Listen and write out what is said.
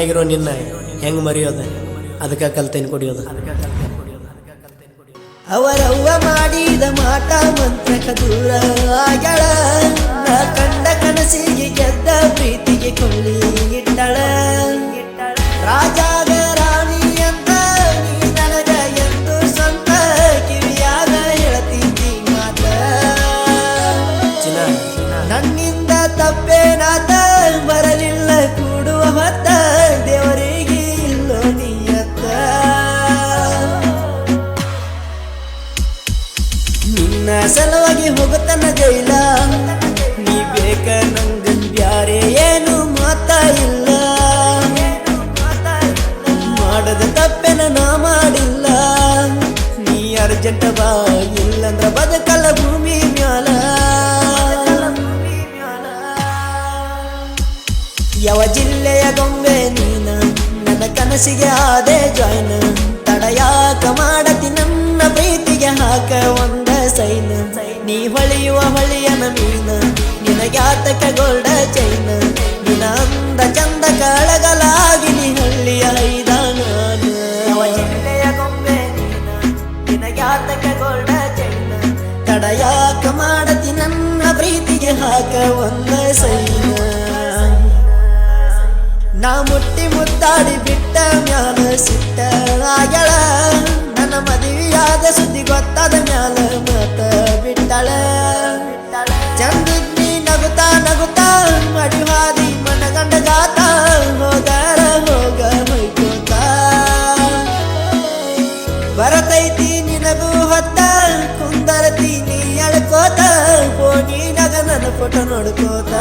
ಆಗಿರೋ ನಿನ್ನ ಹೆಂಗ್ ಮರೆಯೋದ? ಅದಕ್ಕೆ ಕಲ್ತೇನೆ ಕುಡಿಯೋದು. ಅವರವ್ವ ಮಾಡಿದ ಮಾಟ ಮಂತ್ರಕ ದೂರ ಆಗ್ಯಾಳ. ನಾ ಕಂಡ ಕನಸಿಗೆ ಗೆದ್ದ ಪ್ರೀತಿಗೆ ಕೊಳ್ಳಿ ಇಟ್ಟಳ. ರಾಜಾಗ ರಾಣಿ ಅಂತ ನೀ ನನಗ ಎಂದು ಸ್ವಂತ ಕಿವಿಯಾಗ ಹೇಳ್ತಿದ್ದಿ ಮಾತ. ನನ್ನಿಂದ ತಪ್ಪೇನಾತ ಸಲುವಾಗಿ ಹೋಗುತ್ತನ ಜೈಲ. ನೀ ಬೇಕ ನಂಗ ಬ್ಯಾರೆ ಏನು ಮಾತಾ ಇಲ್ಲ. ಮಾಡದ ತಪ್ಪೆನ ನಾ ಮಾಡಿಲ್ಲ. ನೀ ಅರ್ಜೆಂಟ್ ಬಾ, ಇಲ್ಲಂದ್ರ ಬದುಕಲ್ಲ ಭೂಮಿ ಮ್ಯಾಲ. ಯಾವ ಜಿಲ್ಲೆಯ ಗೊಂಬೆ ನೀನ? ನನ್ನ ಕನಸಿಗೆ ಆದೆ ಜಾಯ್ನ. ತಡ ಯಾಕ ನನ್ನ ನೀ ಹೊಳೆಯುವ ಹೊಳೆಯನ ಮೀನ ನಿನಗ್ಯಾತಕ ಗೋಲ್ಡ ಚೈನ ನಿನ ಅಂದ ಚಂದ ಕಳಗಲಾಗಿ ನೀ ಹಳ್ಳಿಯ ಐದ ನಾನು ಜಿಲ್ಲೆಯ ಗೊಂಬೆ ನೀನ ನಿನಗ್ಯಾತಕ ಗೋಲ್ಡ ಚೈನ ತಡಯಾಕ ಮಾಡತಿ ನನ್ನ ಪ್ರೀತಿಗೆ ಹಾಕ ಒಂದ ಸೈನ. ನಾ ಮುಟ್ಟಿ ಮುತ್ತಾಡಿ ಬಿಟ್ಟ ಮ್ಯಾಲ ಸಿಟ್ಟ ಆಗ್ಯಾಳ ನನ್ನ ಮದುವೆಯಾದ ಸುದ್ದಿ ಗೊತ್ತಾದ ಮ್ಯಾಲ ಚಂದಿದ್ನಿ ನಗುತ್ತಾ ನಗುತ್ತಾ ಮಡಿ ಹಾದಿ ಮನಗಂಡ ಗಾತ ಹೋಗಾರ ಹೋಗ ಮೈಕೋತ. ಬರತೈತಿ ನಿನಗೂ ಹೊತ್ತ, ಕುಂದರತಿ ನೀ ಎಳ್ಕೋತ ಫೋನಿನಾಗ ನನ್ನ ಫೋಟೋ ನೋಡ್ಕೋತ.